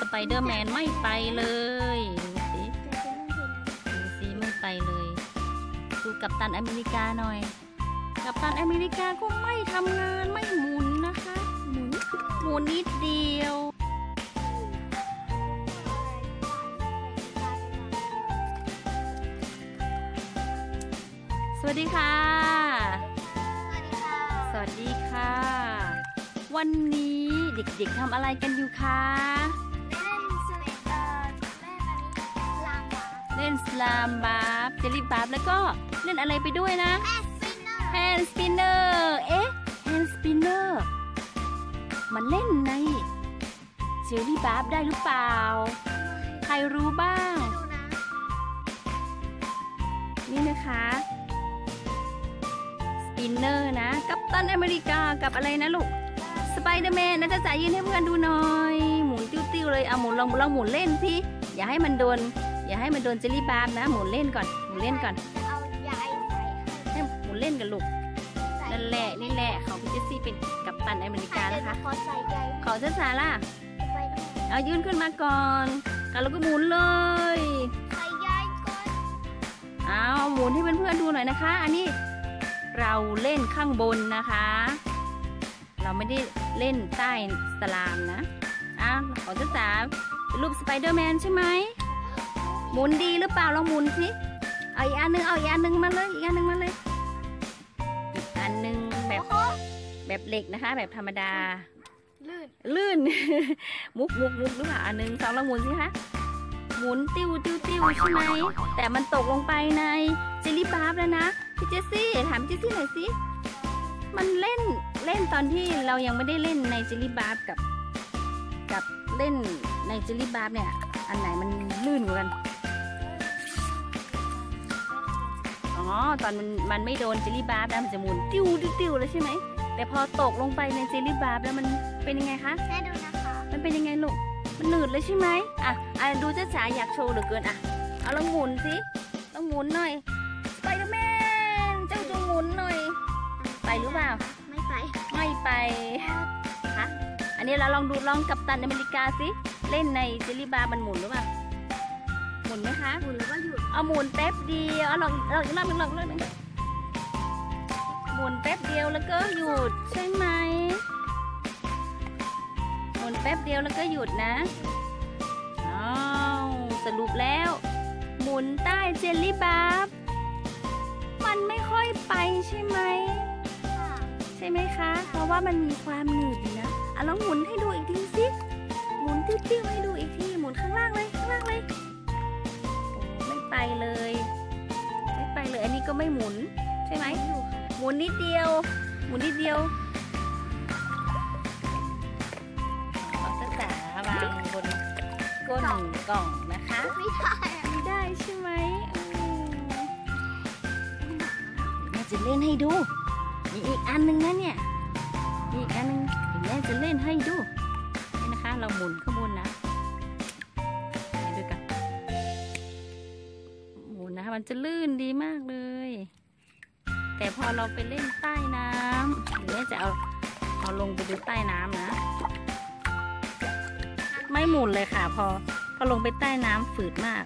สไปเดอร์แมนไม่ไปเลยดูสิดูสิไม่ไปเลยดูกัปตันอเมริกาหน่อย กัปตันอเมริกาก็ไม่ทำงานไม่หมุนนะคะ หมุนหมุนนิดเดียวสวัสดีค่ะ สวัสดีค่ะวันนี้เด็กๆทำอะไรกันอยู่คะ เล่นสลามบาร์เจลลี่บาร์แล้วก็เล่นอะไรไปด้วยนะแฮนด์สปินเนอร์เอ๊ะแฮนด์สปินเนอร์มันเล่นในเจลลี่บาร์ได้หรือเปล่า ใครรู้บ้าง นี่นะคะสปินเนอร์นะ กัปตันอเมริกากับอะไรนะลูกสไปเดอร์แมนนะจ๊ะจ๋ายืนให้เพื่อนดูหน่อย หมุนติ้วๆเลยเอาหมุนลองลองหมุนเล่นสิ อย่าให้มันโดน อย่าให้มันโดนเจลลี่บาร์นะ หมุนเล่นก่อน หมุนเล่นก่อนให้หมุนเล่นกันลูกนั่นแหละนี่แหละเขาพี่เจสซี่เป็นกัปตันอเมริกานะคะ ขอใส่ใยขอช้าๆล่ะไปต้องเอายื่นขึ้นมาก่อนกันแล้วก็หมุนเลยใส่ใยก่อนเอาหมุนให้เพื่อนๆดูหน่อยนะคะ อันนี้เราเล่นข้างบนนะคะ เราไม่ได้เล่นใต้สลามนะอะขอจ้าจ๋า เป็นรูปสไปเดอร์แมนใช่ไหมหมุนดีหรือเปล่าลองหมุนสิเอาอีกอันหนึงเอาอีกอันหนึงมาเลยอีกอันหนึงมาเลยอีกอันหนึงแบบแบบเหล็กนะคะ แบบธรรมดา ลื่นลื่น มุกมุกมุกหรือเปล่าอันหนึงสองลองหมุนสิคะหมุนติ้วติ้วติ้วใช่ไหมแต่มันตกลงไปในเจลลี่บาร์แล้วนะพี่เจสซี่ถามพี่เจสซี่หน่อยสิมันเล่นเล่นตอนที่เรายังไม่ได้เล่นในเจลลี่บาร์กับกับ เล่นในเจลลี่บาร์เนี่ย อันไหนมันลื่นกว่ากัน อ๋อ ตอนมันมันไม่โดนเจลลี่บาร์นะมันจะหมุนติ้วติ้วติ้วเลยใช่ไหม แต่พอตกลงไปในเจลลี่บาร์แล้วมันเป็นยังไงคะแม่ดูนะคะ มันเป็นยังไงลูก มันหนืดเลยใช่ไหมอะอะดูจ้าจ๋าอยากโชว์เหลือเกินอะ เอาลองหมุนสิลองหมุนหน่อยสไปเดอร์แมนเจ้าจงหมุนหน่อย ไปหรือเปล่า ไม่ไป ไม่ไปฮะอั นนี้เราลองดูลองกับตันอเมริกาสิ เล่นในเจลลี่บาร์มันหมุนหรือเปล่า หมุนไหมคะ หมุนหรือว่าหยุด เอาหมุนแป๊บเดียว เอาลองลองอีกรอบหนึงลองอีกรอบหนึงหมุนแป๊บเดียวแล้วก็หยุดใช่ไหม หมุนแป๊บเดียวแล้วก็หยุดนะอ้าวสรุปแล้ว หมุนใต้เจลลี่บาร์มันไม่ค่อยไปใช่ไหมค่ะใช่ไหมคะ เพราะว่ามันมีความหนืดอยู่นะ อะลองหมุนให้ดูอีกทีสิหมุนติ้วๆให้ดูอีกทีหมุนข้างล่างเลยข้างล่างเลยโอ้ไม่ไปเลย ไม่ไปเลยอันนี้ก็ไม่หมุนใช่ไหมอยู่ค่ะหมุนนิดเดียว หมุนนิดเดียวเอาจะจ๋าวางบนก้นกล่องนะคะไม่ได้อะไม่ได้ใช่ไหมอืมแม่จะเล่นให้ดูมีอีกอันหนึ่งนะเนี่ยมี อีกอันนึงเดี๋ยวแม่จะเล่นให้ดูนี่นะคะ เราหมุนข้างบนนะให้ดูกันหมุนนะคะมันจะลื่นดีมากเลย แต่พอเราไปเล่นใต้น้ำเดี๋ยวแม่จะเอาเอาลงไปดูใต้น้ำนะ ไม่หมุนเลยค่ะ พอพอลงไปใต้น้ำฝืดมาก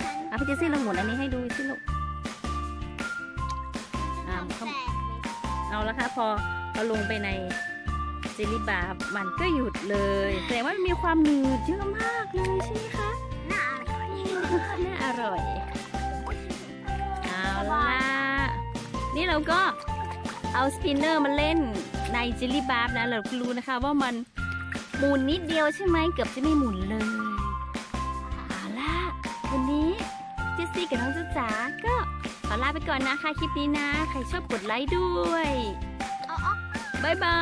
ฉันเอาพี่เจสซี่ลองหมุนอันนี้ให้ดูสิลูกอ่าเขาแลยเอาละค่ะพอ เราลงไปในเจลลี่บาร์มันก็หยุดเลยแสดงว่ามันมีความหนืดเยอะมากเลยใช่ไหมคะน่าอร่อยน่าอร่อยเอาละนี่เราก็เอาสปินเนอร์มาเล่นในเจลลี่บาร์นะเราก็รู้นะคะว่ามันหมุนนิดเดียวใช่ไหมเกือบจะไม่หมุนเลยเอาละวันนี้เจสซี่กับน้องจ๊ะจ๋าก็ขอลาไปก่อนนะคะคลิปนี้นะ ใครชอบกดไลค์ด้วย 拜拜。